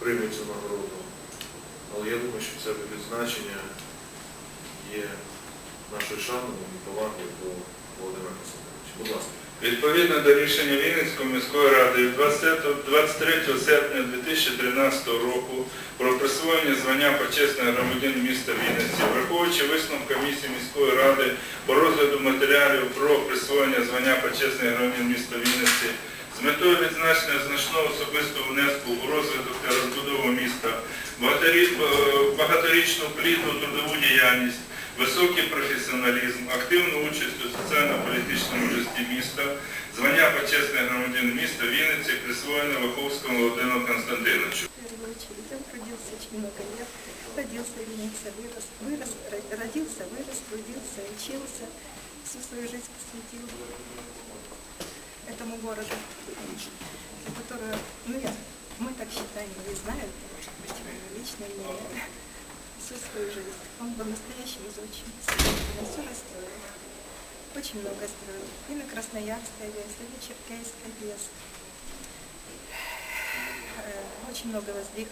прийме цю нагороду. Але я думаю, що це відзначення є нашою шаною і повагою до Володимира Константиновича. Будь ласка. Відповідно до рішення Вінницької міської ради від 23 серпня 2013 року про присвоєння звання почесний громадян міста Вінниці, враховуючи висновок комісії міської ради по розгляду матеріалів про присвоєння звання почесний громадян міста Вінниці, з метою відзначення значного особистого внеску у розвиток та розбудову міста, багаторі- е, багаторічну плідну трудову діяльність, високий професіоналізм, активну участь у соціально-політичному житті міста, звання почесний громадян міста Вінниці присвоєно Ваховському Володимиру Константиновичу. В первую очередь, он трудился очень много лет, родился в Виннице, вырос, вырос, ро- родился, вырос, трудился, учился, всю свою жизнь посвятил Этому городу, за которую, ну, я, мы так считаем, не знаю, это может быть мое личное мнение, всю свою жизнь. Он зодчим, он все расстроил, очень много строил, и на Красноярской АЭС, и на Черкейской АЭС, очень много воздвиг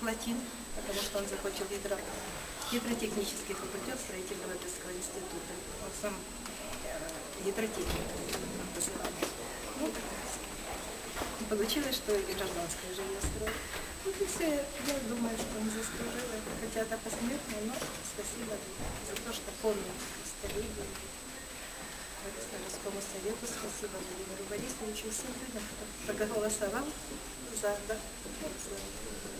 плотин, потому что он закончил гидро, гидротехнический факультет строительного Одесского института. Он сам э, гидротехник получилось, что и гражданское жилье строил. Вот все, я думаю, что он заслужил это, хотя это посмертно, но спасибо за то, что помнил столетие. городскому совету, спасибо Владимиру Борисовичу и всем людям, кто проголосовал за, да, за.